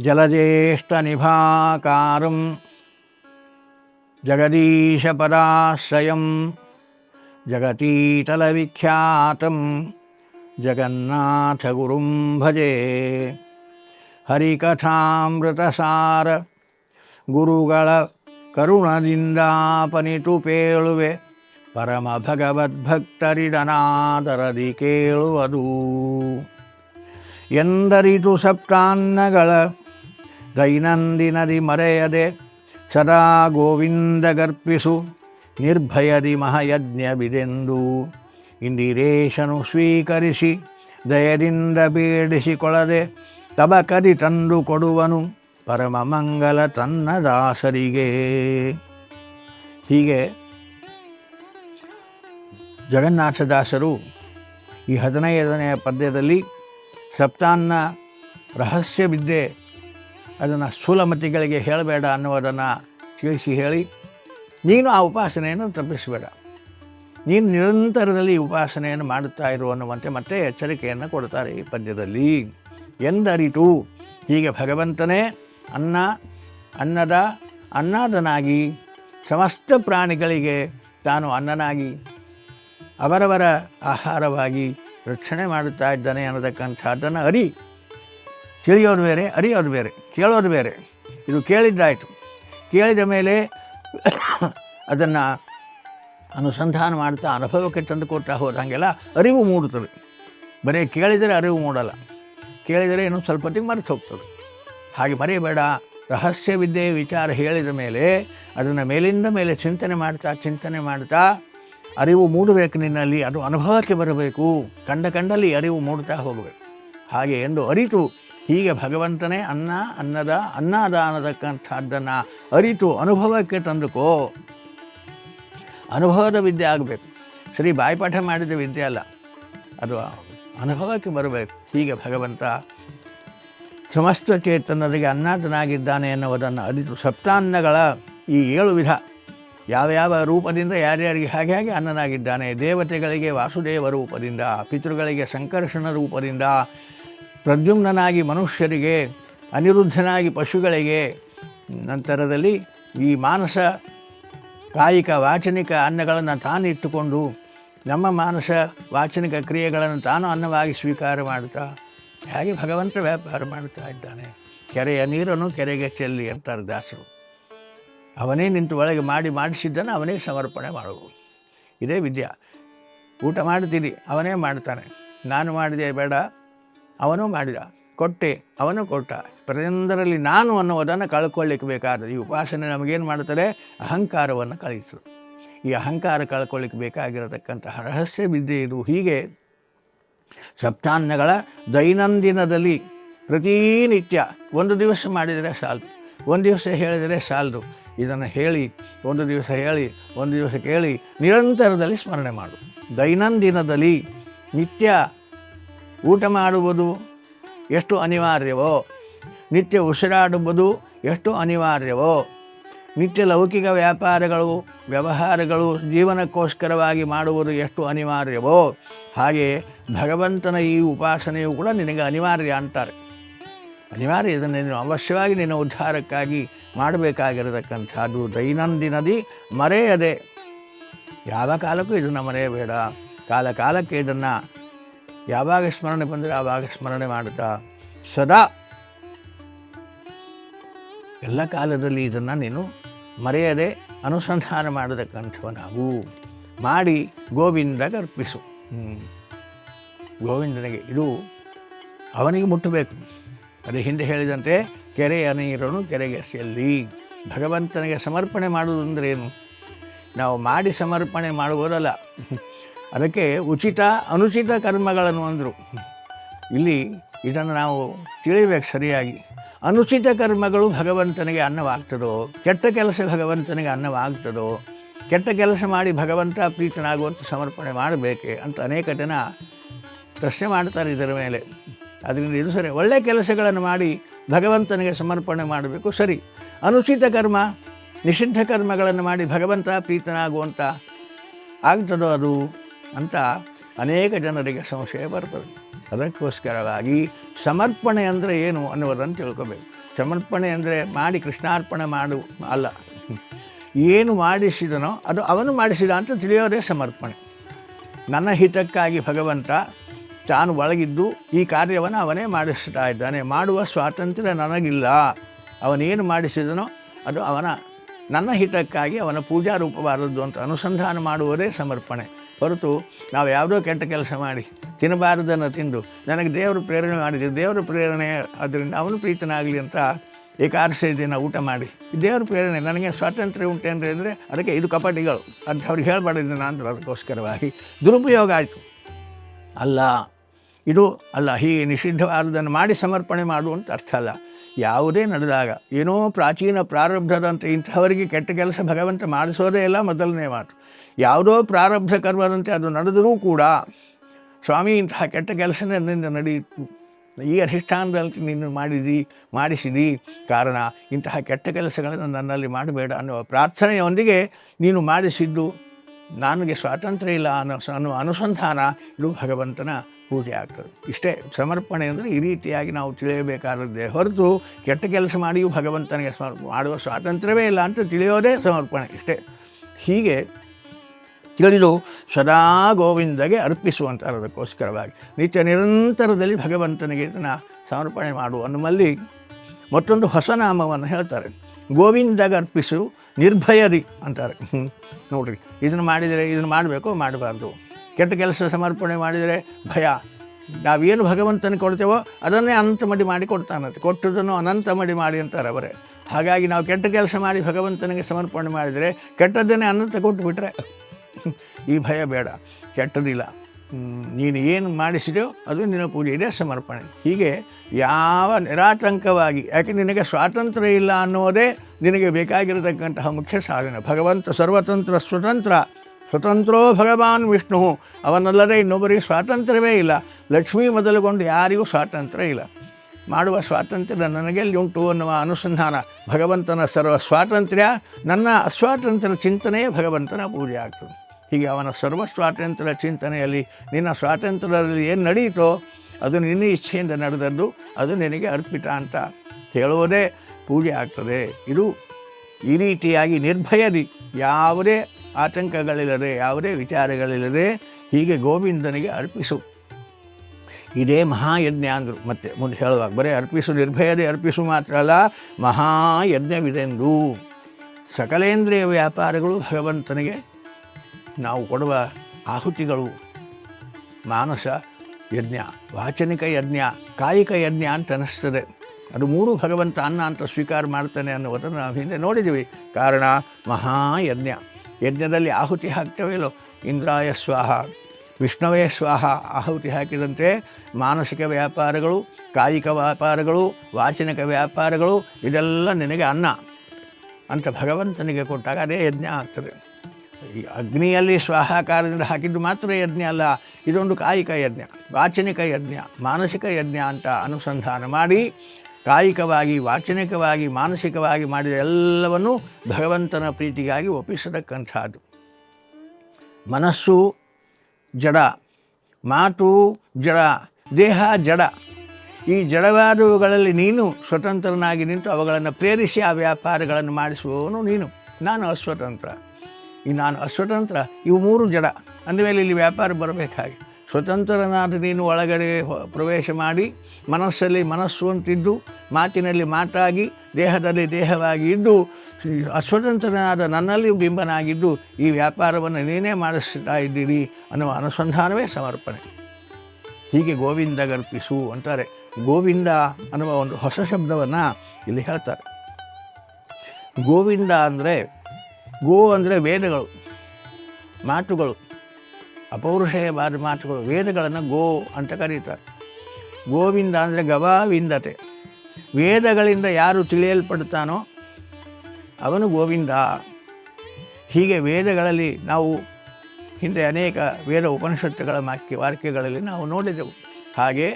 जलज्येष्ठनिभाकारं जगदीशपदाश्रयं जगतीतलविख्यातं जगन्नाथगुरुं भजे ಹರಿಕಥಾಮೃತಸಾರ ಗುರುಗಳ ಕರುಣದಿಂದಾಪನಿತು ಪೇಳುವೆ ಪರಮ ಭಗವದ್ಭಕ್ತರಿದನಾದರದಿ ಕೇಳುವುದು ಎಂದರಿತು ಸಪ್ತಾನ್ನಗಳ ದೈನಂದಿನದಿ ಮರೆಯದೆ ಸದಾ ಗೋವಿಂದ ಗರ್ಪಿಸು ನಿರ್ಭಯದಿ ಮಹಯಜ್ಞವಿದೆಂದು. ಇಂದಿರೇಶನು ಸ್ವೀಕರಿಸಿ, ದಯದಿಂದ ಬೇಡಿಸಿಕೊಳ್ಳದೆ ತಬಕದಿ ತಂದು ಕೊಡುವನು, ಪರಮ ಮಂಗಲ ತನ್ನ ದಾಸರಿಗೆ. ಹೀಗೆ ಜಗನ್ನಾಥದಾಸರು ಈ ಹದಿನೈದನೆಯ ಪದ್ಯದಲ್ಲಿ ಸಪ್ತಾನ್ನ ರಹಸ್ಯ ವಿದ್ಯೆ ಅದನ್ನು ಸ್ಥೂಲಮತಿಗಳಿಗೆ ಹೇಳಬೇಡ ಅನ್ನುವುದನ್ನು ತಿಳಿಸಿ ಹೇಳಿ, ನೀನು ಆ ಉಪಾಸನೆಯನ್ನು ತಪ್ಪಿಸಬೇಡ. ನೀನು ನಿರಂತರದಲ್ಲಿ ಉಪಾಸನೆಯನ್ನು ಮಾಡುತ್ತಾ ಇರು ಅನ್ನುವಂತೆ ಮತ್ತೆ ಎಚ್ಚರಿಕೆಯನ್ನು ಕೊಡ್ತಾರೆ ಈ ಪದ್ಯದಲ್ಲಿ. ಎಂದರಿತು, ಹೀಗೆ ಭಗವಂತನೇ ಅನ್ನ, ಅನ್ನದ, ಅನ್ನದನಾಗಿ ಸಮಸ್ತ ಪ್ರಾಣಿಗಳಿಗೆ ತಾನು ಅನ್ನನಾಗಿ ಅವರವರ ಆಹಾರವಾಗಿ ರಕ್ಷಣೆ ಮಾಡುತ್ತಾ ಇದ್ದಾನೆ ಅನ್ನತಕ್ಕಂಥದ್ದನ್ನು ಅರಿ. ತಿಳಿಯೋದು ಬೇರೆ, ಅರಿಯೋದು ಬೇರೆ. ಕೇಳೋದು ಬೇರೆ. ಇದು ಕೇಳಿದ್ದಾಯಿತು. ಕೇಳಿದ ಮೇಲೆ ಅದನ್ನು ಅನುಸಂಧಾನ ಮಾಡ್ತಾ ಅನುಭವಕ್ಕೆ ತಂದು ಕೊಡ್ತಾ ಹೋದಂಗೆಲ್ಲ ಅರಿವು ಮೂಡುತ್ತದೆ. ಬರೀ ಕೇಳಿದರೆ ಅರಿವು ಮೂಡಲ್ಲ. ಕೇಳಿದರೆ ಇನ್ನೂ ಸ್ವಲ್ಪ ಹೊತ್ತಿಗೆ ಮರೆತು ಹೋಗ್ತದೆ. ಹಾಗೆ ಮರೆಯಬೇಡ. ರಹಸ್ಯ ವಿದ್ಯೆ ವಿಚಾರ ಹೇಳಿದ ಮೇಲೆ ಅದನ್ನು ಮೇಲಿಂದ ಮೇಲೆ ಚಿಂತನೆ ಮಾಡ್ತಾ ಚಿಂತನೆ ಮಾಡ್ತಾ ಅರಿವು ಮೂಡಬೇಕು ನಿನ್ನಲ್ಲಿ. ಅದು ಅನುಭವಕ್ಕೆ ಬರಬೇಕು. ಕಂಡ ಕಂಡಲ್ಲಿ ಅರಿವು ಮೂಡ್ತಾ ಹೋಗಬೇಕು. ಹಾಗೆ ಎಂದು ಅರಿತು ಹೀಗೆ ಭಗವಂತನೇ ಅನ್ನ, ಅನ್ನದ ಅನ್ನದಾನತಕ್ಕಂಥದ್ದನ್ನು ಅರಿತು ಅನುಭವಕ್ಕೆ ತಂದುಕೋ. ಅನುಭವದ ವಿದ್ಯೆ ಆಗಬೇಕು. ಶ್ರೀ ಬಾಯಿಪಾಠ ಮಾಡಿದ ವಿದ್ಯೆ ಅಲ್ಲ. ಅದು ಅನುಭವಕ್ಕೆ ಬರಬೇಕು. ಹೀಗೆ ಭಗವಂತ ಸಮಸ್ತ ಚೇತನರಿಗೆ ಅನ್ನಾತನಾಗಿದ್ದಾನೆ ಎನ್ನುವುದನ್ನು ಅರಿತು ಸಪ್ತಾನ್ನಗಳ ಈ ಏಳು ವಿಧ ಯಾವ್ಯಾವ ಯಾವ ರೂಪದಿಂದ ಯಾರ್ಯಾರಿಗೆ ಹಾಗೆ ಹಾಗೆ ಅನ್ನನಾಗಿದ್ದಾನೆ. ದೇವತೆಗಳಿಗೆ ವಾಸುದೇವ ರೂಪದಿಂದ, ಪಿತೃಗಳಿಗೆ ಸಂಕರ್ಷಣ ರೂಪದಿಂದ ಪ್ರದ್ಯುಮ್ನಾಗಿ ಮನುಷ್ಯರಿಗೆ, ಅನಿರುದ್ಧನಾಗಿ ಪಶುಗಳಿಗೆ, ನಂತರದಲ್ಲಿ ಈ ಮಾನಸ ಕಾಯಿಕ ವಾಚನಿಕ ಅನ್ನಗಳನ್ನು ತಾನು ಇಟ್ಟುಕೊಂಡು ನಮ್ಮ ಮಾನಸ ವಾಚನಿಕ ಕ್ರಿಯೆಗಳನ್ನು ತಾನು ಅನ್ನವಾಗಿ ಸ್ವೀಕಾರ ಮಾಡ್ತಾ ಹೇಗೆ ಭಗವಂತ ವ್ಯಾಪಾರ ಮಾಡ್ತಾ ಇದ್ದಾನೆ. ಕೆರೆಯ ನೀರನ್ನು ಕೆರೆಗೆ ಚೆಲ್ಲಿ ಅಂತಾರೆ ದಾಸರು. ಅವನೇ ನಿಂತು ಒಳಗೆ ಮಾಡಿ ಮಾಡಿಸಿದ್ದನ್ನು ಅವನೇ ಸಮರ್ಪಣೆ ಮಾಡಬಹುದು ಇದೇ ವಿದ್ಯಾ. ಊಟ ಮಾಡ್ತೀನಿ ಅವನೇ ಮಾಡ್ತಾನೆ. ನಾನು ಮಾಡಿದೆ ಬೇಡ ಅವನು ಮಾಡಿದ, ಕೊಟ್ಟೆ, ಅವನು ಕೊಟ್ಟ. ಪ್ರತಿಯೊಂದರಲ್ಲಿ ನಾನು ಅನ್ನುವುದನ್ನು ಕಳ್ಕೊಳ್ಳಿಕ್ಕೆ ಬೇಕಾದ ಈ ಉಪಾಸನೆ ನಮಗೇನು ಮಾಡುತ್ತದೆ? ಅಹಂಕಾರವನ್ನು ಕಳಿಸು. ಈ ಅಹಂಕಾರ ಕಳ್ಕೊಳ್ಳಿಕ್ಕೆ ಬೇಕಾಗಿರತಕ್ಕಂತಹ ರಹಸ್ಯ ವಿದ್ಯೆ ಇದು. ಹೀಗೆ ಸಪ್ತಾನ್ನಗಳ ದೈನಂದಿನದಲ್ಲಿ ಪ್ರತಿನಿತ್ಯ ಒಂದು ದಿವಸ ಮಾಡಿದರೆ ಸಾಲದು. ಒಂದು ದಿವಸ ಹೇಳಿದರೆ ಸಾಲದು. ಇದನ್ನು ಹೇಳಿ, ಒಂದು ದಿವಸ ಹೇಳಿ, ಒಂದು ದಿವಸ ಕೇಳಿ ನಿರಂತರದಲ್ಲಿ ಸ್ಮರಣೆ ಮಾಡು. ದೈನಂದಿನದಲ್ಲಿ ನಿತ್ಯ ಊಟ ಮಾಡುವುದು ಎಷ್ಟು ಅನಿವಾರ್ಯವೋ, ನಿತ್ಯ ಉಸಿರಾಡುವುದು ಎಷ್ಟು ಅನಿವಾರ್ಯವೋ, ನಿತ್ಯ ಲೌಕಿಕ ವ್ಯಾಪಾರಗಳು, ವ್ಯವಹಾರಗಳು ಜೀವನಕ್ಕೋಸ್ಕರವಾಗಿ ಮಾಡುವುದು ಎಷ್ಟು ಅನಿವಾರ್ಯವೋ, ಹಾಗೆ ಭಗವಂತನ ಈ ಉಪಾಸನೆಯು ಕೂಡ ನಿನಗೆ ಅನಿವಾರ್ಯ ಅಂತಾರೆ. ಅನಿವಾರ್ಯ ಇದನ್ನು ನೀನು ಅವಶ್ಯವಾಗಿ ನಿನ್ನ ಉದ್ಧಾರಕ್ಕಾಗಿ ಮಾಡಬೇಕಾಗಿರತಕ್ಕಂಥದ್ದು ದೈನಂದಿನದಿ ಮರೆಯದೆ. ಯಾವ ಕಾಲಕ್ಕೂ ಇದನ್ನು ಮರೆಯಬೇಡ. ಕಾಲ ಕಾಲಕ್ಕೆ ಇದನ್ನು ಯಾವಾಗ ಸ್ಮರಣೆ ಬಂದರೆ ಆವಾಗ ಸ್ಮರಣೆ ಮಾಡ್ತಾ ಸದಾ ಎಲ್ಲ ಕಾಲದಲ್ಲಿ ಇದನ್ನು ನೀನು ಮರೆಯದೆ ಅನುಸಂಧಾನ ಮಾಡತಕ್ಕಂಥವನಾಗು ಮಾಡಿ ಗೋವಿಂದಗೆ ಅರ್ಪಿಸು. ಗೋವಿಂದನಿಗೆ ಇದು ಅವನಿಗೆ ಮುಟ್ಟಬೇಕು. ಅದೇ ಹಿಂದೆ ಹೇಳಿದಂತೆ ಕೆರೆಯ ನೀರನ್ನು ಕೆರೆಗೆ ಸೆಲ್ಲಿ ಭಗವಂತನಿಗೆ ಸಮರ್ಪಣೆ ಮಾಡುವುದು ಅಂದರೆ ಏನು ನಾವು ಮಾಡಿ ಸಮರ್ಪಣೆ ಮಾಡುವುದಲ್ಲ ಅದಕ್ಕೆ ಉಚಿತ, ಅನುಚಿತ ಕರ್ಮಗಳನ್ನು ಅಂದರು. ಇಲ್ಲಿ ಇದನ್ನು ನಾವು ತಿಳಿಬೇಕು ಸರಿಯಾಗಿ. ಅನುಚಿತ ಕರ್ಮಗಳು ಭಗವಂತನಿಗೆ ಅನ್ನವಾಗ್ತದೋ, ಕೆಟ್ಟ ಕೆಲಸ ಭಗವಂತನಿಗೆ ಅನ್ನವಾಗ್ತದೋ, ಕೆಟ್ಟ ಕೆಲಸ ಮಾಡಿ ಭಗವಂತ ಪ್ರೀತನಾಗುವಂಥ ಸಮರ್ಪಣೆ ಮಾಡಬೇಕೆ ಅಂತ ಅನೇಕ ಜನ ಪ್ರಶ್ನೆ ಮಾಡ್ತಾರೆ ಇದರ ಮೇಲೆ. ಅದರಿಂದ ಇದು ಸರಿ. ಒಳ್ಳೆಯ ಕೆಲಸಗಳನ್ನು ಮಾಡಿ ಭಗವಂತನಿಗೆ ಸಮರ್ಪಣೆ ಮಾಡಬೇಕು, ಸರಿ. ಅನುಚಿತ ಕರ್ಮ, ನಿಷಿದ್ಧ ಕರ್ಮಗಳನ್ನು ಮಾಡಿ ಭಗವಂತ ಪ್ರೀತನಾಗುವಂಥ ಆಗ್ತದೋ ಅದು? ಅಂತ ಅನೇಕ ಜನರಿಗೆ ಸಂಶಯ ಬರ್ತದೆ. ಅದಕ್ಕೋಸ್ಕರವಾಗಿ ಸಮರ್ಪಣೆ ಅಂದರೆ ಏನು ಅನ್ನುವುದನ್ನು ತಿಳ್ಕೊಬೇಕು. ಸಮರ್ಪಣೆ ಅಂದರೆ ಮಾಡಿ ಕೃಷ್ಣಾರ್ಪಣೆ ಮಾಡು, ಅಲ್ಲ. ಏನು ಮಾಡಿಸಿದನೋ ಅದು ಅವನು ಮಾಡಿಸಿದ ಅಂತ ತಿಳಿಯೋದೇ ಸಮರ್ಪಣೆ. ನನ್ನ ಹಿತಕ್ಕಾಗಿ ಭಗವಂತ ತಾನು ಒಳಗಿದ್ದು ಈ ಕಾರ್ಯವನ್ನು ಅವನೇ ಮಾಡಿಸ್ತಾ ಇದ್ದಾನೆ. ಮಾಡುವ ಸ್ವಾತಂತ್ರ್ಯ ನನಗಿಲ್ಲ. ಅವನೇನು ಮಾಡಿಸಿದನೋ ಅದು ಅವನ, ನನ್ನ ಹಿತಕ್ಕಾಗಿ ಅವನ ಪೂಜಾ ರೂಪವಾದದ್ದು ಅಂತ ಅನುಸಂಧಾನ ಮಾಡುವುದೇ ಸಮರ್ಪಣೆ. ಹೊರತು ನಾವು ಯಾವುದೋ ಕೆಟ್ಟ ಕೆಲಸ ಮಾಡಿ ತಿನ್ನಬಾರದನ್ನು ತಿಂದು ನನಗೆ ದೇವರು ಪ್ರೇರಣೆ ಮಾಡಿದೆ ದೇವರ ಪ್ರೇರಣೆ ಅದರಿಂದ ಅವನು ಪ್ರೀತನಾಗಲಿ ಅಂತ ಏಕಾದಶಿ ದಿನ ಊಟ ಮಾಡಿ. ದೇವರ ಪ್ರೇರಣೆ, ನನಗೆ ಸ್ವಾತಂತ್ರ್ಯ ಉಂಟೇನ್ರಿ ಅಂದರೆ ಅದಕ್ಕೆ ಇದು ಕಪಟಿಗಳು ಅಂತ ಅವ್ರಿಗೆ ಹೇಳಬಾರ್ದು ನಾನು ಅದಕ್ಕೋಸ್ಕರವಾಗಿ. ದುರುಪಯೋಗ ಆಯಿತು. ಅಲ್ಲ, ಇದು ಅಲ್ಲ, ಹೀಗೆ ನಿಷಿದ್ಧವಾದದನ್ನು ಮಾಡಿ ಸಮರ್ಪಣೆ ಮಾಡುವಂತ ಅರ್ಥ ಅಲ್ಲ. ಯಾವುದೇ ನಡೆದಾಗ, ಏನೋ ಪ್ರಾಚೀನ ಪ್ರಾರಬ್ಧದಂತೆ ಇಂಥವರಿಗೆ ಕೆಟ್ಟ ಕೆಲಸ ಭಗವಂತ ಮಾಡಿಸೋದೇ ಇಲ್ಲ ಮೊದಲನೇ ಮಾತು. ಯಾವುದೋ ಪ್ರಾರಬ್ಧ ಕರ್ಮದಂತೆ ಅದು ನಡೆದರೂ ಕೂಡ ಸ್ವಾಮಿ ಇಂತಹ ಕೆಟ್ಟ ಕೆಲಸ ನನ್ನಿಂದ ನಡೆಯಿತು ಈ ಅಧಿಷ್ಠಾನದಲ್ಲಿ ನೀನು ಮಾಡಿದಿ, ಮಾಡಿಸಿದಿ ಕಾರಣ ಇಂತಹ ಕೆಟ್ಟ ಕೆಲಸಗಳನ್ನು ನನ್ನಲ್ಲಿ ಮಾಡಬೇಡ ಅನ್ನುವ ಪ್ರಾರ್ಥನೆಯೊಂದಿಗೆ ನೀನು ಮಾಡಿಸಿದ್ದು ನನಗೆ ಸ್ವಾತಂತ್ರ್ಯ ಇಲ್ಲ ಅನ್ನೋ ಅನ್ನೋ ಅನುಸಂಧಾನ ಇದು ಭಗವಂತನ ಪೂಜೆ ಆಗ್ತದೆ. ಇಷ್ಟೇ ಸಮರ್ಪಣೆ ಅಂದರೆ ಈ ರೀತಿಯಾಗಿ ನಾವು ತಿಳಿಯಬೇಕಾದದ್ದೇ ಹೊರತು ಕೆಟ್ಟ ಕೆಲಸ ಮಾಡಿಯೂ ಭಗವಂತನಿಗೆ ಸಮರ್ಪ ಮಾಡುವ ಸ್ವಾತಂತ್ರ್ಯವೇ ಇಲ್ಲ ಅಂತ ತಿಳಿಯೋದೇ ಸಮರ್ಪಣೆ ಇಷ್ಟೇ. ಹೀಗೆ ತಿಳಿದು ಸದಾ ಗೋವಿಂದಗೆ ಅರ್ಪಿಸುವಂಥ ಅದಕ್ಕೋಸ್ಕರವಾಗಿ ನಿತ್ಯ ನಿರಂತರದಲ್ಲಿ ಭಗವಂತನಿಗೆ ಇದನ್ನು ಸಮರ್ಪಣೆ ಮಾಡು ಅನ್ನುವಲ್ಲಿ ಮತ್ತೊಂದು ಹೊಸ ನಾಮವನ್ನು ಹೇಳ್ತಾರೆ. ಗೋವಿಂದಾಗ ಅರ್ಪಿಸು, ನಿರ್ಭಯರಿ ಅಂತಾರೆ. ನೋಡ್ರಿ, ಇದನ್ನು ಮಾಡಿದರೆ ಇದನ್ನು ಮಾಡಬೇಕು, ಮಾಡಬಾರ್ದು. ಕೆಟ್ಟ ಕೆಲಸ ಸಮರ್ಪಣೆ ಮಾಡಿದರೆ ಭಯ. ನಾವೇನು ಭಗವಂತನ ಕೊಡ್ತೇವೋ ಅದನ್ನೇ ಅನಂತ ಮಡಿ ಮಾಡಿ ಕೊಡ್ತಾನಂತೆ. ಕೊಟ್ಟದನ್ನು ಅನಂತ ಮಡಿ ಮಾಡಿ ಅಂತಾರೆ ಅವರೇ. ಹಾಗಾಗಿ ನಾವು ಕೆಟ್ಟ ಕೆಲಸ ಮಾಡಿ ಭಗವಂತನಿಗೆ ಸಮರ್ಪಣೆ ಮಾಡಿದರೆ ಕೆಟ್ಟದ್ದನ್ನೇ ಅನಂತ ಕೊಟ್ಟು ಬಿಟ್ಟರೆ ಈ ಭಯ ಬೇಡ, ಕೆಟ್ಟದಿಲ್ಲ. ನೀನು ಏನು ಮಾಡಿಸಿದೆಯೋ ಅದು ನಿನ್ನ ಪೂಜೆ ಇದೆ, ಸಮರ್ಪಣೆ. ಹೀಗೆ ಯಾವ ನಿರಾತಂಕವಾಗಿ, ಯಾಕೆ ನಿನಗೆ ಸ್ವಾತಂತ್ರ್ಯ ಇಲ್ಲ ಅನ್ನೋದೇ ನಿನಗೆ ಬೇಕಾಗಿರತಕ್ಕಂತಹ ಮುಖ್ಯ ಸಾಧನೆ. ಭಗವಂತ ಸರ್ವತಂತ್ರ, ಸ್ವತಂತ್ರ. ಸ್ವತಂತ್ರೋ ಭಗವಾನ್ ವಿಷ್ಣು. ಅವನಲ್ಲದೆ ಇನ್ನೊಬ್ಬರಿಗೆ ಸ್ವಾತಂತ್ರ್ಯವೇ ಇಲ್ಲ. ಲಕ್ಷ್ಮೀ ಮೊದಲುಗೊಂಡು ಯಾರಿಗೂ ಸ್ವಾತಂತ್ರ್ಯ ಇಲ್ಲ. ಮಾಡುವ ಸ್ವಾತಂತ್ರ್ಯ ನನಗೆಲ್ಲಿ ಉಂಟು ಅನ್ನುವ ಅನುಸಂಧಾನ. ಭಗವಂತನ ಸರ್ವ ಸ್ವಾತಂತ್ರ್ಯ, ನನ್ನ ಅಸ್ವಾತಂತ್ರ್ಯ ಚಿಂತನೆಯೇ ಭಗವಂತನ ಪೂಜೆ ಆಗ್ತದೆ. ಹೀಗೆ ಅವನ ಸರ್ವ ಸ್ವಾತಂತ್ರ್ಯ ಚಿಂತನೆಯಲ್ಲಿ ನಿನ್ನ ಸ್ವಾತಂತ್ರ್ಯದಲ್ಲಿ ಏನು ನಡೆಯಿತೋ ಅದು ನಿನ್ನ ಇಚ್ಛೆಯಿಂದ ನಡೆದದ್ದು, ಅದು ನಿನಗೆ ಅರ್ಪಿತ ಅಂತ ಹೇಳುವುದೇ ಪೂಜೆ ಆಗ್ತದೆ. ಇದು ಈ ರೀತಿಯಾಗಿ ನಿರ್ಭಯದಿ. ಯಾವುದೇ ಆತಂಕಗಳಿಲ್ಲದೆ, ಯಾವುದೇ ವಿಚಾರಗಳಿಲ್ಲದೆ ಹೀಗೆ ಗೋವಿಂದನಿಗೆ ಅರ್ಪಿಸು. ಇದೇ ಮಹಾಯಜ್ಞ ಅಂದರು. ಮತ್ತೆ ಮುಂದೆ ಹೇಳುವಾಗ ಬರೀ ಅರ್ಪಿಸು, ನಿರ್ಭಯದೇ ಅರ್ಪಿಸು ಮಾತ್ರ ಅಲ್ಲ, ಮಹಾಯಜ್ಞವಿದೆಂದು. ಸಕಲೇಂದ್ರಿಯ ವ್ಯಾಪಾರಗಳು ಭಗವಂತನಿಗೆ ನಾವು ಕೊಡುವ ಆಹುತಿಗಳು ಮಾನಸ ಯಜ್ಞ, ವಾಚನಿಕ ಯಜ್ಞ, ಕಾಯಿಕ ಯಜ್ಞ ಅಂತ ಅನ್ನಿಸ್ತದೆ. ಅದು ಮೂರು ಭಗವಂತ ಅನ್ನ ಅಂತ ಸ್ವೀಕಾರ ಮಾಡ್ತಾನೆ ಅನ್ನುವುದನ್ನು ನಾವು ಹಿಂದೆ ನೋಡಿದ್ದೀವಿ. ಕಾರಣ ಮಹಾಯಜ್ಞ. ಯಜ್ಞದಲ್ಲಿ ಆಹುತಿ ಹಾಕ್ತವೇಲೋ ಇಂದ್ರಾಯ ಸ್ವಾಹ, ವಿಷ್ಣುವೇ ಸ್ವಾಹ ಆಹುತಿ ಹಾಕಿದಂತೆ ಮಾನಸಿಕ ವ್ಯಾಪಾರಗಳು, ಕಾಯಿಕ ವ್ಯಾಪಾರಗಳು, ವಾಚನಿಕ ವ್ಯಾಪಾರಗಳು, ಇದೆಲ್ಲ ನಿನಗೆ ಅನ್ನ ಅಂತ ಭಗವಂತನಿಗೆ ಕೊಟ್ಟಾಗ ಅದೇ ಯಜ್ಞ ಆಗ್ತದೆ. ಈ ಅಗ್ನಿಯಲ್ಲಿ ಸ್ವಾಹಾಕಾರದಿಂದ ಹಾಕಿದ್ದು ಮಾತ್ರ ಯಜ್ಞ ಅಲ್ಲ, ಇದೊಂದು ಕಾಯಿಕ ಯಜ್ಞ, ವಾಚನಿಕ ಯಜ್ಞ, ಮಾನಸಿಕ ಯಜ್ಞ ಅಂತ ಅನುಸಂಧಾನ ಮಾಡಿ ಕಾಯಿಕವಾಗಿ, ವಾಚನಿಕವಾಗಿ, ಮಾನಸಿಕವಾಗಿ ಮಾಡಿದ ಎಲ್ಲವನ್ನೂ ಭಗವಂತನ ಪ್ರೀತಿಗಾಗಿ ಒಪ್ಪಿಸತಕ್ಕಂಥದ್ದು. ಮನಸ್ಸು ಜಡ, ಮಾತು ಜಡ, ದೇಹ ಜಡ. ಈ ಜಡವಾದವುಗಳಲ್ಲಿ ನೀನು ಸ್ವತಂತ್ರನಾಗಿ ನಿಂತು ಅವುಗಳನ್ನು ಪ್ರೇರಿಸಿ ಆ ವ್ಯಾಪಾರಗಳನ್ನು ಮಾಡಿಸುವವನು ನೀನು. ನಾನು ಅಸ್ವತಂತ್ರ. ಈ ನಾನು ಅಸ್ವತಂತ್ರ, ಇವು ಮೂರು ಜಡ. ಅಂದಮೇಲೆ ಇಲ್ಲಿ ವ್ಯಾಪಾರ ಬರಬೇಕಾಗಿ ಸ್ವತಂತ್ರನಾದ ನೀನು ಒಳಗಡೆ ಪ್ರವೇಶ ಮಾಡಿ, ಮನಸ್ಸಲ್ಲಿ ಮನಸ್ಸು ಅಂತಿದ್ದು, ಮಾತಿನಲ್ಲಿ ಮಾತಾಗಿ, ದೇಹದಲ್ಲಿ ದೇಹವಾಗಿ ಇದ್ದು ಅಸ್ವತಂತ್ರನಾದ ನನ್ನಲ್ಲಿ ಬಿಂಬನಾಗಿದ್ದು, ಈ ವ್ಯಾಪಾರವನ್ನು ನೀನೇ ಮಾಡಿಸ್ತಾ ಇದ್ದೀರಿ ಅನ್ನುವ ಅನುಸಂಧಾನವೇ ಸಮರ್ಪಣೆ. ಹೀಗೆ ಗೋವಿಂದ ಗರ್ಪಿಸು ಅಂತಾರೆ. ಗೋವಿಂದ ಅನ್ನುವ ಒಂದು ಹೊಸ ಶಬ್ದವನ್ನು ಇಲ್ಲಿ ಹೇಳ್ತಾರೆ. ಗೋವಿಂದ ಅಂದರೆ ಗೋ ಅಂದರೆ ವೇದಗಳು, ಮಾತುಗಳು ಅಪೌರುಷೇಯವಾದ ಮಾತುಗಳು, ವೇದಗಳನ್ನು ಗೋ ಅಂತ ಕರೀತಾರೆ. ಗೋವಿಂದ ಅಂದರೆ ಗವಾವಿಂದತೆ. ವೇದಗಳಿಂದ ಯಾರು ತಿಳಿಯಲ್ಪಡ್ತಾನೋ ಅವನು ಗೋವಿಂದ. ಹೀಗೆ ವೇದಗಳಲ್ಲಿ ನಾವು ಹಿಂದೆ ಅನೇಕ ವೇದ ಉಪನಿಷತ್ತುಗಳ ವಾಕ್ಯ, ವಾಕ್ಯಗಳಲ್ಲಿ ನಾವು ನೋಡಿದೆವು. ಹಾಗೆ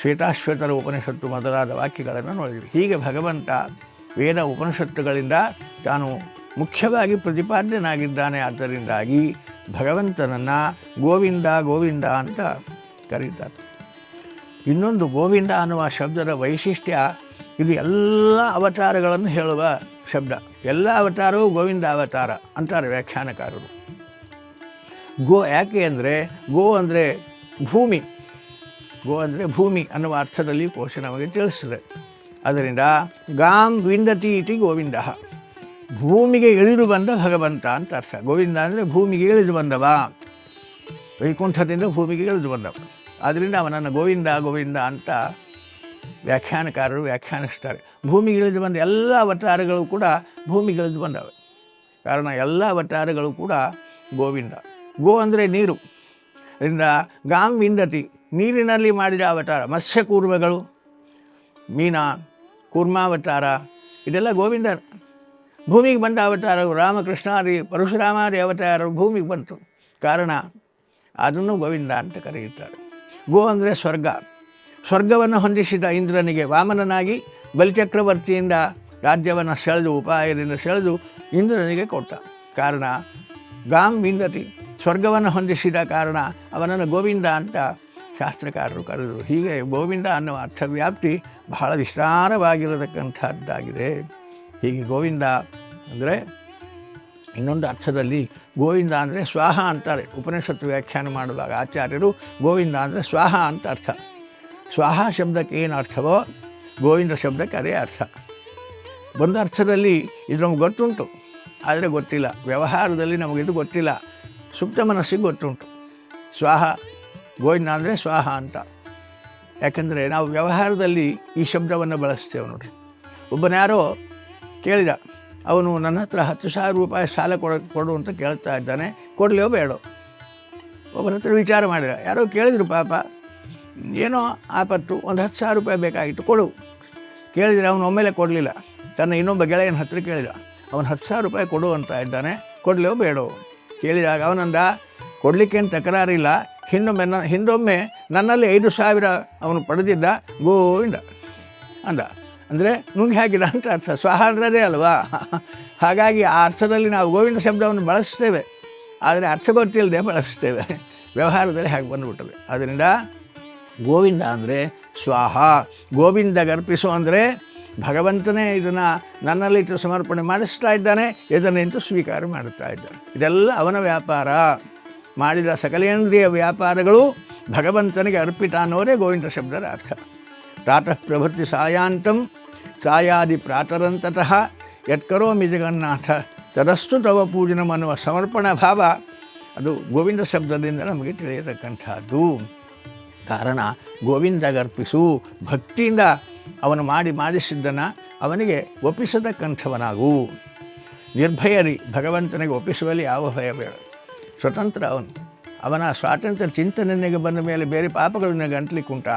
ಶ್ವೇತಾಶ್ವೇತರ ಉಪನಿಷತ್ತು ಮೊದಲಾದ ವಾಕ್ಯಗಳನ್ನು ನೋಡಿದೆವು. ಹೀಗೆ ಭಗವಂತ ವೇದ ಉಪನಿಷತ್ತುಗಳಿಂದ ತಾನು ಮುಖ್ಯವಾಗಿ ಪ್ರತಿಪಾದ್ಯನಾಗಿದ್ದಾನೆ. ಆದ್ದರಿಂದಾಗಿ ಭಗವಂತನನ್ನು ಗೋವಿಂದ ಗೋವಿಂದ ಅಂತ ಕರೀತಾರೆ. ಇನ್ನೊಂದು ಗೋವಿಂದ ಅನ್ನುವ ಶಬ್ದದ ವೈಶಿಷ್ಟ್ಯ, ಇದು ಎಲ್ಲ ಅವತಾರಗಳನ್ನು ಹೇಳುವ ಶಬ್ದ. ಎಲ್ಲ ಅವತಾರವೂ ಗೋವಿಂದ ಅವತಾರ ಅಂತಾರೆ ವ್ಯಾಖ್ಯಾನಕಾರರು. ಗೋ ಯಾಕೆ ಅಂದರೆ, ಗೋ ಅಂದರೆ ಭೂಮಿ. ಗೋ ಅಂದರೆ ಭೂಮಿ ಅನ್ನುವ ಅರ್ಥದಲ್ಲಿ ಕೋಶ ನಮಗೆ ತಿಳಿಸ್ತದೆ. ಅದರಿಂದ ಗಾಂ ವಿಂದತಿ ಇತಿ ಗೋವಿಂದ. ಭೂಮಿಗೆ ಇಳಿದು ಬಂದ ಭಗವಂತ ಅಂತ ಅರ್ಥ. ಗೋವಿಂದ ಅಂದರೆ ಭೂಮಿಗೆ ಇಳಿದು ಬಂದವ. ವೈಕುಂಠದಿಂದ ಭೂಮಿಗೆ ಇಳಿದು ಬಂದವ. ಆದ್ದರಿಂದ ಅವನನ್ನು ಗೋವಿಂದ ಗೋವಿಂದ ಅಂತ ವ್ಯಾಖ್ಯಾನಕಾರರು ವ್ಯಾಖ್ಯಾನಿಸ್ತಾರೆ. ಭೂಮಿಗೆ ಇಳಿದು ಬಂದ ಎಲ್ಲ ಅವತಾರಗಳು ಕೂಡ ಭೂಮಿಗೆ ಇಳಿದು ಬಂದವೆ. ಕಾರಣ ಎಲ್ಲ ಅವತಾರಗಳು ಕೂಡ ಗೋವಿಂದ. ಗೋ ಅಂದರೆ ನೀರು. ಅದರಿಂದ ಗಾಂ ವಿಂದತಿ. ನೀರಿನಲ್ಲಿ ಮಾಡಿದ ಅವತಾರ. ಮತ್ಸ್ಯಕೂರ್ಮಗಳು ಮೀನ, ಕೂರ್ಮಾವತಾರ, ಇದೆಲ್ಲ ಗೋವಿಂದ ಭೂಮಿಗೆ ಬಂದ ಅವತಾರವು ರಾಮಕೃಷ್ಣಾದಿ, ಪರಶುರಾಮಾದಿ ಅವತಾರವು ಭೂಮಿಗೆ ಬಂತು. ಕಾರಣ, ಅದನ್ನು ಗೋವಿಂದ ಅಂತ ಕರೆಯುತ್ತಾರೆ. ಗೋ ಅಂದರೆ ಸ್ವರ್ಗ. ಸ್ವರ್ಗವನ್ನು ಹೊಂದಿಸಿದ ಇಂದ್ರನಿಗೆ ವಾಮನನಾಗಿ ಬಲಿಚಕ್ರವರ್ತಿಯಿಂದ ರಾಜ್ಯವನ್ನು ಸೆಳೆದು, ಉಪಾಯದಿಂದ ಸೆಳೆದು ಇಂದ್ರನಿಗೆ ಕೊಟ್ಟ. ಕಾರಣ, ಗಾಂ ವಿಂದತಿ. ಸ್ವರ್ಗವನ್ನು ಹೊಂದಿಸಿದ ಕಾರಣ ಅವನನ್ನು ಗೋವಿಂದ ಅಂತ ಶಾಸ್ತ್ರಕಾರರು ಕರೆದರು. ಹೀಗೆ ಗೋವಿಂದ ಅನ್ನುವ ಅರ್ಥವ್ಯಾಪ್ತಿ ಬಹಳ ವಿಸ್ತಾರವಾಗಿರತಕ್ಕಂಥದ್ದಾಗಿದೆ. ಹೀಗೆ ಗೋವಿಂದ ಅಂದರೆ ಇನ್ನೊಂದು ಅರ್ಥದಲ್ಲಿ ಗೋವಿಂದ ಅಂದರೆ ಸ್ವಾಹ ಅಂತಾರೆ. ಉಪನಿಷತ್ತು ವ್ಯಾಖ್ಯಾನ ಮಾಡುವಾಗ ಆಚಾರ್ಯರು ಗೋವಿಂದ ಅಂದರೆ ಸ್ವಾಹ ಅಂತ ಅರ್ಥ. ಸ್ವಾಹ ಶಬ್ದಕ್ಕೆ ಏನು ಅರ್ಥವೋ ಗೋವಿಂದ ಶಬ್ದಕ್ಕೆ ಅದೇ ಅರ್ಥ. ಒಂದು ಅರ್ಥದಲ್ಲಿ ಇದು ನಮ್ಗೆ ಗೊತ್ತುಂಟು. ಆದರೆ ಗೊತ್ತಿಲ್ಲ. ವ್ಯವಹಾರದಲ್ಲಿ ನಮಗಿದು ಗೊತ್ತಿಲ್ಲ. ಸುಪ್ತ ಮನಸ್ಸಿಗೆ ಗೊತ್ತುಂಟು. ಸ್ವಾಹ, ಗೋವಿಂದ ಅಂದರೆ ಸ್ವಾಹ ಅಂತ. ಯಾಕಂದರೆ ನಾವು ವ್ಯವಹಾರದಲ್ಲಿ ಈ ಶಬ್ದವನ್ನು ಬಳಸ್ತೇವೆ ನೋಡಿರಿ. ಒಬ್ಬನ್ಯಾರೋ ಕೇಳಿದ. ಅವನು ನನ್ನ ಹತ್ರ ಹತ್ತು ಸಾವಿರ ರೂಪಾಯಿ ಸಾಲ ಕೊಡ, ಕೊಡು ಅಂತ ಕೇಳ್ತಾ ಇದ್ದಾನೆ. ಕೊಡಲಿಯೋ ಬೇಡೋ ಒಬ್ಬರ ಹತ್ರ ವಿಚಾರ ಮಾಡಿದ. ಯಾರೋ ಕೇಳಿದ್ರು ಪಾಪ, ಏನೋ ಆಪತ್ತು, ಒಂದು ಹತ್ತು ಸಾವಿರ ರೂಪಾಯಿ ಬೇಕಾಗಿತ್ತು, ಕೊಡು. ಕೇಳಿದರೆ ಅವನು ಒಮ್ಮೆಲೆ ಕೊಡಲಿಲ್ಲ. ತನ್ನ ಇನ್ನೊಬ್ಬ ಗೆಳೆಯನ ಹತ್ರ ಕೇಳಿದ. ಅವನು ಹತ್ತು ಸಾವಿರ ರೂಪಾಯಿ ಕೊಡು ಅಂತ ಇದ್ದಾನೆ. ಕೊಡಲಿಯೋ ಬೇಡ ಕೇಳಿದಾಗ ಅವನಂದ ಕೊಡಲಿಕ್ಕೇನು ತಕರಾರಿಲ್ಲ ಹಿಂದೊಮ್ಮೆ ನ, ಹಿಂದೊಮ್ಮೆ ನನ್ನಲ್ಲಿ ಐದು ಸಾವಿರ ಅವನು ಪಡೆದಿದ್ದ. ಗೋವಿಂದ ಅಂದ. ಅಂದರೆ ನುಂಗಿ ಹಾಕಿದ ಅಂತ ಅರ್ಥ. ಸ್ವಹ ಅಂದ್ರದೇ ಅಲ್ವಾ? ಹಾಗಾಗಿ ಆ ಅರ್ಥದಲ್ಲಿ ನಾವು ಗೋವಿಂದ ಶಬ್ದವನ್ನು ಬಳಸ್ತೇವೆ. ಆದರೆ ಅರ್ಥ ಗೊತ್ತಿಲ್ಲದೆ ಬಳಸ್ತೇವೆ. ವ್ಯವಹಾರದಲ್ಲಿ ಹಾಗೆ ಬಂದುಬಿಟ್ಟವೆ? ಅದರಿಂದ ಗೋವಿಂದ ಅಂದರೆ ಸ್ವಾಹ. ಗೋವಿಂದ ಗರ್ಪಿಸು ಅಂದರೆ ಭಗವಂತನೇ ಇದನ್ನು ನನ್ನಲ್ಲಿ ಸಮರ್ಪಣೆ ಮಾಡಿಸ್ತಾ ಇದ್ದಾನೆ ಇದನ್ನೆಂತೂ ಸ್ವೀಕಾರ ಮಾಡುತ್ತಾ ಇದ್ದಾನೆ. ಇದೆಲ್ಲ ಅವನ ವ್ಯಾಪಾರ. ಮಾಡಿದ ಸಕಲೇಂದ್ರಿಯ ವ್ಯಾಪಾರಗಳು ಭಗವಂತನಿಗೆ ಅರ್ಪಿತ ಅನ್ನೋದೇ ಗೋವಿಂದ ಶಬ್ದದ ಅರ್ಥ. ಪ್ರಾತಃ ಪ್ರಭೃತಿ ಸಾಯಾಂತಂ ಪ್ರಾತರಂತತಃ ಯತ್ಕರೋಮಿ ಜಗನ್ನಾಥ ತದಸ್ತು ತವ ಪೂಜನಂ ಅನ್ನುವ ಸಮರ್ಪಣಾ ಭಾವ ಅದು ಗೋವಿಂದ ಶಬ್ದದಿಂದ ನಮಗೆ ತಿಳಿಯತಕ್ಕಂಥದ್ದು. ಕಾರಣ, ಗೋವಿಂದ ಗರ್ಪಿಸು ಭಕ್ತಿಯಿಂದ ಅವನು ಮಾಡಿ ಮಾಡಿಸಿದ್ದನ್ನು ಅವನಿಗೆ ಒಪ್ಪಿಸತಕ್ಕಂಥವನಾಗು. ನಿರ್ಭಯರಿ, ಭಗವಂತನಿಗೆ ಒಪ್ಪಿಸುವಲ್ಲಿ ಯಾವ ಭಯ ಬೇಡ. ಸ್ವತಂತ್ರ ಅವನು. ಅವನ ಸ್ವಾತಂತ್ರ್ಯ ಚಿಂತನೆಗೆ ಬಂದ ಮೇಲೆ ಬೇರೆ ಪಾಪಗಳನ್ನ ಗಂಟ್ಲಿಕ್ಕುಂಟ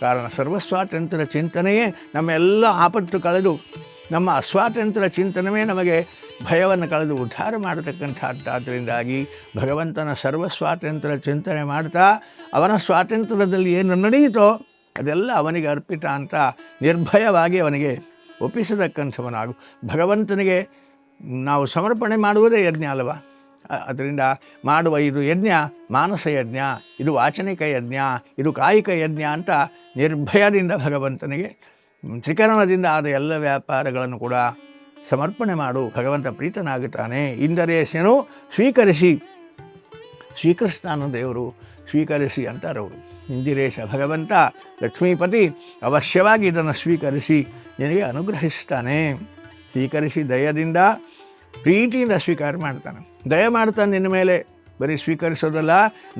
ಕಾರಣ ಸರ್ವಸ್ವಾತಂತ್ರ್ಯ ಚಿಂತನೆಯೇ ನಮ್ಮೆಲ್ಲ ಆಪತ್ತು ಕಳೆದು ನಮ್ಮ ಅಸ್ವಾತಂತ್ರ್ಯ ಚಿಂತನವೇ ನಮಗೆ ಭಯವನ್ನು ಕಳೆದು ಉದ್ಧಾರ ಮಾಡತಕ್ಕಂಥದ್ದಾದ್ದರಿಂದಾಗಿ ಭಗವಂತನ ಸರ್ವಸ್ವಾತಂತ್ರ್ಯ ಚಿಂತನೆ ಮಾಡ್ತಾ ಅವನ ಸ್ವಾತಂತ್ರ್ಯದಲ್ಲಿ ಏನು ನಡೆಯಿತೋ ಅದೆಲ್ಲ ಅವನಿಗೆ ಅರ್ಪಿತ ಅಂತ ನಿರ್ಭಯವಾಗಿ ಅವನಿಗೆ ಒಪ್ಪಿಸತಕ್ಕಂಥವನಾಗು. ಭಗವಂತನಿಗೆ ನಾವು ಸಮರ್ಪಣೆ ಮಾಡುವುದೇ ಯಜ್ಞ ಅಲ್ವಾ? ಅದರಿಂದ ಮಾಡುವ ಇದು ಯಜ್ಞ, ಮಾನಸ ಯಜ್ಞ, ಇದು ವಾಚನಿಕ ಯಜ್ಞ, ಇದು ಕಾಯಿಕ ಯಜ್ಞ ಅಂತ ನಿರ್ಭಯದಿಂದ ಭಗವಂತನಿಗೆ ತ್ರಿಕರಣದಿಂದ ಆದ ಎಲ್ಲ ವ್ಯಾಪಾರಗಳನ್ನು ಕೂಡ ಸಮರ್ಪಣೆ ಮಾಡು. ಭಗವಂತ ಪ್ರೀತನಾಗುತ್ತಾನೆ. ಇಂದರೇಶನು ಸ್ವೀಕರಿಸಿ. ಶ್ರೀಕೃಷ್ಣನ ದೇವರು ಸ್ವೀಕರಿಸಿ ಅಂತಾರೆ ಅವರು. ಇಂದಿರೇಶ ಭಗವಂತ ಲಕ್ಷ್ಮೀಪತಿ ಅವಶ್ಯವಾಗಿ ಇದನ್ನು ಸ್ವೀಕರಿಸಿ. ನಿನಗೆ ಅನುಗ್ರಹಿಸ್ತಾನೆ. ಸ್ವೀಕರಿಸಿ ದಯದಿಂದ ಪ್ರೀತಿಯಿಂದ ಸ್ವೀಕಾರ ಮಾಡ್ತಾನೆ. ದಯ ಮಾಡ್ತಾನೆ ನಿನ್ನ ಮೇಲೆ ಬರೀ ಸ್ವೀಕರಿಸೋದಲ್ಲ,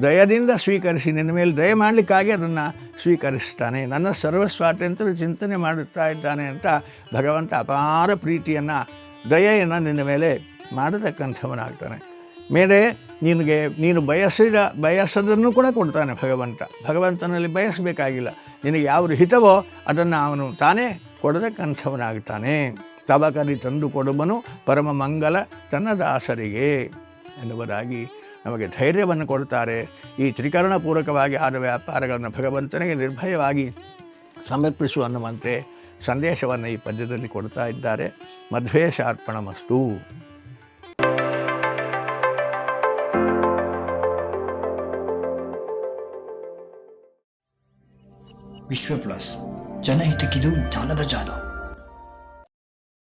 ದಯದಿಂದ ಸ್ವೀಕರಿಸಿ ನಿನ್ನ ಮೇಲೆ ದಯ ಮಾಡಲಿಕ್ಕಾಗಿ ಅದನ್ನು ಸ್ವೀಕರಿಸ್ತಾನೆ. ನನ್ನ ಸರ್ವಸ್ವಾತಂತ್ರ್ಯ ಚಿಂತನೆ ಮಾಡುತ್ತಾ ಇದ್ದಾನೆ ಅಂತ ಭಗವಂತ ಅಪಾರ ಪ್ರೀತಿಯನ್ನು, ದಯೆಯನ್ನು ನಿನ್ನ ಮೇಲೆ ಮಾಡತಕ್ಕಂಥವನಾಗ್ತಾನೆ. ಮೇಲೆ ನಿನಗೆ, ನೀನು ಬಯಸಿದ, ಬಯಸದನ್ನು ಕೂಡ ಕೊಡ್ತಾನೆ ಭಗವಂತ. ಭಗವಂತನಲ್ಲಿ ಬಯಸಬೇಕಾಗಿಲ್ಲ. ನಿನಗೆ ಯಾವ ಹಿತವೋ ಅದನ್ನು ಅವನು ತಾನೇ ಕೊಡತಕ್ಕಂಥವನಾಗ್ತಾನೆ. ತಬಕರಿ ತಂದು ಕೊಡುವನು ಪರಮ ಮಂಗಲ ತನ್ನ ದಾಸರಿಗೆ ಎನ್ನುವುದಾಗಿ ನಮಗೆ ಧೈರ್ಯವನ್ನು ಕೊಡುತ್ತಾರೆ. ಈ ತ್ರಿಕರಣಪೂರ್ವಕವಾಗಿ ಆದ ವ್ಯಾಪಾರಗಳನ್ನು ಭಗವಂತನಿಗೆ ನಿರ್ಭಯವಾಗಿ ಸಮರ್ಪಿಸು ಅನ್ನುವಂತೆ ಸಂದೇಶವನ್ನು ಈ ಪದ್ಯದಲ್ಲಿ ಕೊಡ್ತಾ ಇದ್ದಾರೆ. ಮಧ್ವೇಶಾರ್ಪಣಮಸ್ತು. ವಿಶ್ವ ಪ್ಲಸ್ ಜನಹಿತಕ್ಕಿದು ಜ್ಞಾನದ ಜಾಲ.